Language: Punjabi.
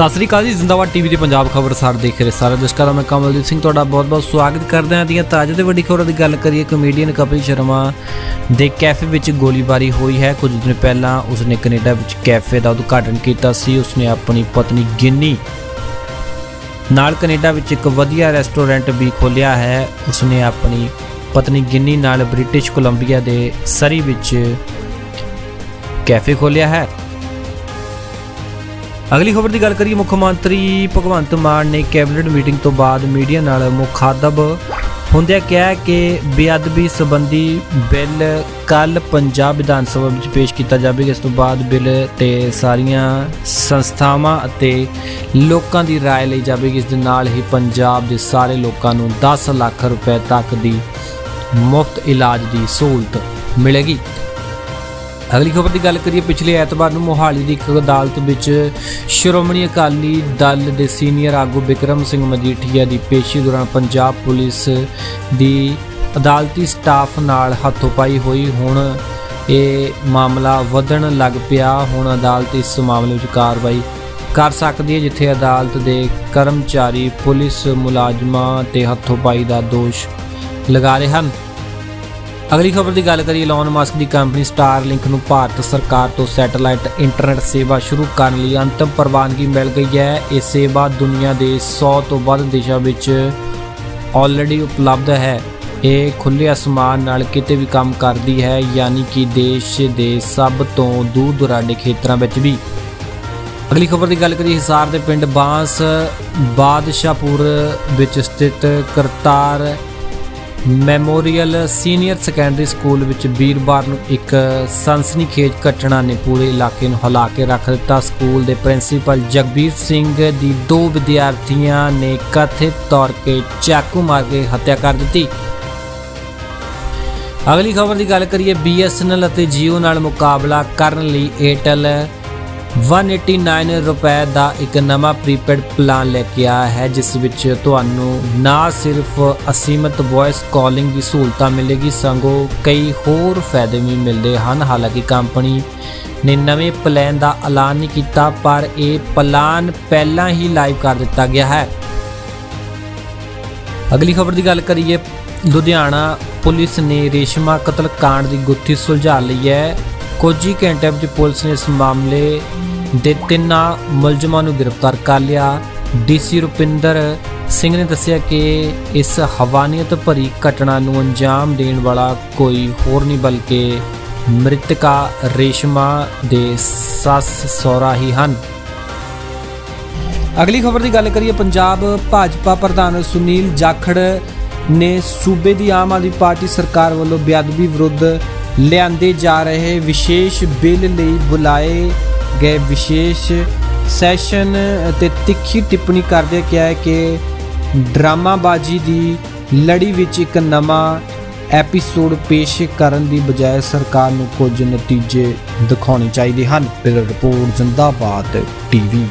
ਸਤਿ ਸ੍ਰੀ ਅਕਾਲ ਜੀ, ਜ਼ਿੰਦਾਬਾਦ ਟੀਵੀ ਦੇ ਪੰਜਾਬ ਖਬਰ ਸਾਰ ਦੇਖ ਰਹੇ ਸਾਰੇ ਦਰਸ਼ਕਾਂ ਮੈਂ ਕਮਲਦੀਪ ਸਿੰਘ, ਤੁਹਾਡਾ ਬਹੁਤ-ਬਹੁਤ ਸਵਾਗਤ ਕਰਦੇ ਹਾਂ। ਦੀਆਂ ਤਾਜ਼ਾ ਤੇ ਵੱਡੀ ਖਬਰਾਂ ਦੀ ਗੱਲ ਕਰੀਏ ਕਮੇਡੀਅਨ ਕਪਿਲ ਸ਼ਰਮਾ ਦੇ ਕੈਫੇ ਵਿੱਚ ਗੋਲੀਬਾਰੀ ਹੋਈ ਹੈ। ਕੁਝ ਦਿਨ ਪਹਿਲਾਂ ਉਸਨੇ ਕੈਨੇਡਾ ਵਿੱਚ ਕੈਫੇ ਦਾ ਉਦਘਾਟਨ ਕੀਤਾ ਸੀ। ਉਸਨੇ ਆਪਣੀ ਪਤਨੀ ਗਿੰਨੀ ਨਾਲ ਕੈਨੇਡਾ ਵਿੱਚ ਇੱਕ ਵਧੀਆ ਰੈਸਟੋਰੈਂਟ ਵੀ ਖੋਲ੍ਹਿਆ ਹੈ। ਉਸਨੇ ਆਪਣੀ ਪਤਨੀ ਗਿੰਨੀ ਨਾਲ ਬ੍ਰਿਟਿਸ਼ ਕੋਲੰਬੀਆ ਦੇ ਸਰੀ ਵਿੱਚ ਕੈਫੇ ਖੋਲ੍ਹਿਆ ਹੈ। ਅਗਲੀ ਖਬਰ ਦੀ ਗੱਲ ਕਰੀਏ ਮੁੱਖ ਮੰਤਰੀ ਭਗਵੰਤ ਮਾਨ ਨੇ ਕੈਬਨਿਟ ਮੀਟਿੰਗ ਤੋਂ ਬਾਅਦ ਮੀਡੀਆ ਨਾਲ ਮੁਖਾਤਬ ਹੁੰਦਿਆਂ ਕਿਹਾ ਕਿ ਬੇਅਦਬੀ ਸੰਬੰਧੀ ਬਿੱਲ ਕੱਲ ਪੰਜਾਬ ਵਿਧਾਨ ਸਭਾ ਵਿੱਚ ਪੇਸ਼ ਕੀਤਾ ਜਾਵੇਗਾ ਇਸ ਤੋਂ ਬਾਅਦ ਬਿੱਲ ਤੇ ਸਾਰੀਆਂ ਸੰਸਥਾਵਾਂ ਅਤੇ ਲੋਕਾਂ ਦੀ رائے ਲਈ ਜਾਵੇਗੀ ਇਸ ਦੇ ਨਾਲ ਹੀ ਪੰਜਾਬ ਦੇ ਸਾਰੇ ਲੋਕਾਂ ਨੂੰ 10 ਲੱਖ ਰੁਪਏ ਤੱਕ ਦੀ ਮੁਫਤ ਇਲਾਜ ਦੀ ਸਹੂਲਤ ਮਿਲੇਗੀ ਅਗਲੀ ਖਬਰ ਦੀ ਗੱਲ ਕਰੀਏ, ਪਿਛਲੇ ਐਤਵਾਰ ਨੂੰ ਮੋਹਾਲੀ ਦੀ ਇੱਕ ਅਦਾਲਤ ਵਿੱਚ ਸ਼੍ਰੋਮਣੀ ਅਕਾਲੀ ਦਲ ਦੇ ਸੀਨੀਅਰ ਆਗੂ ਬਿਕਰਮ ਸਿੰਘ ਮਜੀਠੀਆ ਦੀ ਪੇਸ਼ੀ ਦੌਰਾਨ ਪੰਜਾਬ ਪੁਲਿਸ ਦੀ ਅਦਾਲਤੀ ਸਟਾਫ ਨਾਲ ਹੱਥੋਪਾਈ ਹੋਈ ਹੁਣ ਇਹ ਮਾਮਲਾ ਵਧਣ ਲੱਗ ਪਿਆ। ਹੁਣ ਅਦਾਲਤ ਇਸ ਮਾਮਲੇ ਵਿੱਚ ਕਾਰਵਾਈ ਕਰ ਸਕਦੀ ਹੈ, ਜਿੱਥੇ ਅਦਾਲਤ ਦੇ ਕਰਮਚਾਰੀ ਪੁਲਿਸ ਮੁਲਾਜ਼ਮਾਂ ਤੇ ਹੱਥੋਪਾਈ ਦਾ ਦੋਸ਼ ਲਗਾ ਰਹੇ ਹਨ। ਅਗਲੀ ਖਬਰ ਦੀ ਗੱਲ ਕਰੀਏ ਇਲਨ ਮਾਸਕ ਦੀ ਕੰਪਨੀ ਸਟਾਰਲਿੰਕ ਨੂੰ ਭਾਰਤ ਸਰਕਾਰ ਤੋਂ ਸੈਟੇਲਾਈਟ ਇੰਟਰਨੈਟ ਸੇਵਾ ਸ਼ੁਰੂ ਕਰਨ ਲਈ ਅੰਤਮ ਪ੍ਰਵਾਨਗੀ ਮਿਲ ਗਈ ਹੈ। ਇਹ ਸੇਵਾ ਦੁਨੀਆ ਦੇ 100 ਤੋਂ ਵੱਧ ਦੇਸ਼ਾਂ ਵਿੱਚ ਆਲਰੇਡੀ ਉਪਲਬਧ ਹੈ। ਇਹ ਖੁੱਲੇ ਅਸਮਾਨ ਨਾਲ ਕਿਤੇ ਵੀ ਕੰਮ ਕਰਦੀ ਹੈ, ਯਾਨੀ ਕਿ ਦੇਸ਼ ਦੇ ਸਭ ਤੋਂ ਦੂਰ ਦੁਰਾਡੇ ਖੇਤਰਾਂ ਵਿੱਚ ਵੀ। ਅਗਲੀ ਖਬਰ ਦੀ ਗੱਲ ਕਰੀਏ, ਹਿਸਾਰ ਦੇ ਪਿੰਡ ਬਾਂਸ ਬਾਦਸ਼ਾਹਪੁਰ ਵਿੱਚ ਸਥਿਤ Kartar memorial senior secondary school ਵਿੱਚ ਵੀਰਵਾਰ ਨੂੰ ਇੱਕ ਸਨਸਨੀਖੇਜ ਘਟਨਾ ਨੇ ਪੂਰੇ ਇਲਾਕੇ ਨੂੰ ਹਿਲਾ ਕੇ ਰੱਖ ਦਿੱਤਾ। ਸਕੂਲ ਦੇ ਪ੍ਰਿੰਸੀਪਲ ਜਗਬੀਰ ਸਿੰਘ ਦੀ ਦੋ ਵਿਦਿਆਰਥੀਆਂ ਨੇ ਕਥਿਤ ਤੌਰ ਤੇ ਚਾਕੂ ਮਾਰ ਕੇ ਹੱਤਿਆ ਕਰ ਦਿੱਤੀ। ਅਗਲੀ ਖਬਰ ਦੀ ਗੱਲ ਕਰੀਏ BSNL ਅਤੇ Jio ਨਾਲ ਮੁਕਾਬਲਾ ਕਰਨ ਲਈ Airtel 189 ਰੁਪਏ ਦਾ ਇੱਕ ਨਵਾਂ ਪ੍ਰੀਪੇਡ ਪਲਾਨ ਲੈ ਕੇ ਆਇਆ ਹੈ, ਜਿਸ ਵਿੱਚ ਤੁਹਾਨੂੰ ਨਾ ਸਿਰਫ ਅਸੀਮਤ ਵੌਇਸ ਕਾਲਿੰਗ ਦੀ ਸਹੂਲਤਾਂ ਮਿਲੇਗੀ, ਸੰਗੋ ਕਈ ਹੋਰ ਫਾਇਦੇ ਵੀ ਮਿਲਦੇ ਹਨ। ਹਾਲਾਂਕਿ ਕੰਪਨੀ ਨੇ ਨਵੇਂ ਪਲਾਨ ਦਾ ਐਲਾਨ ਨਹੀਂ ਕੀਤਾ, ਪਰ ਇਹ ਪਲਾਨ ਪਹਿਲਾਂ ਹੀ ਲਾਈਵ ਕਰ ਦਿੱਤਾ ਗਿਆ ਹੈ। ਅਗਲੀ ਖਬਰ ਦੀ ਗੱਲ ਕਰੀਏ, ਲੁਧਿਆਣਾ ਪੁਲਿਸ ਨੇ ਰੇਸ਼ਮਾ ਕਤਲ ਕਾਂਡ ਦੀ ਗੁੱਥੀ ਸੁਲਝਾ ਲਈ ਹੈ। ਕੁਝ ਹੀ ਘੰਟਿਆਂ ਵਿੱਚ ਪੁਲਿਸ ਨੇ ਇਸ ਮਾਮਲੇ ਦੇ ਤਿੰਨਾਂ ਮੁਲਜ਼ਮਾਂ ਨੂੰ ਗ੍ਰਿਫਤਾਰ ਕਰ ਲਿਆ। ਡੀਸੀ ਰੁਪਿੰਦਰ ਸਿੰਘ ਨੇ ਦੱਸਿਆ ਕਿ ਇਸ ਹਵਾਨੀਅਤ ਭਰੀ ਘਟਨਾ ਨੂੰ ਅੰਜਾਮ ਦੇਣ ਵਾਲਾ ਕੋਈ ਹੋਰ ਨਹੀਂ, ਬਲਕਿ ਮ੍ਰਿਤਕਾ ਰੇਸ਼ਮਾ ਦੇ ਸੱਸ ਸਹੁਰਾ ਹੀ ਹਨ। ਅਗਲੀ ਖਬਰ ਦੀ ਗੱਲ ਕਰੀਏ, ਪੰਜਾਬ ਭਾਜਪਾ ਪ੍ਰਧਾਨ ਸੁਨੀਲ ਜਾਖੜ ਨੇ ਸੂਬੇ ਦੀ ਆਮ ਆਦਮੀ ਪਾਰਟੀ ਸਰਕਾਰ ਵੱਲੋਂ ਬੇਅਦਬੀ ਵਿਰੁੱਧ ਲਿਆਂਦੇ ਜਾ ਰਹੇ ਵਿਸ਼ੇਸ਼ ਬਿੱਲ ਲਈ ਬੁਲਾਏ ਗਏ ਵਿਸ਼ੇਸ਼ ਸੈਸ਼ਨ ਅਤੇ ਤਿੱਖੀ ਟਿੱਪਣੀ ਕਰਦੇ ਕਿਹਾ ਹੈ ਕਿ ਡਰਾਮਾਬਾਜ਼ੀ ਦੀ ਲੜੀ ਵਿੱਚ ਇੱਕ ਨਵਾਂ ਐਪੀਸੋਡ ਪੇਸ਼ ਕਰਨ ਦੀ ਬਜਾਏ ਸਰਕਾਰ ਨੂੰ ਕੁਝ ਨਤੀਜੇ ਦਿਖਾਉਣੇ ਚਾਹੀਦੇ ਹਨ। Bill report, Zindabad TV.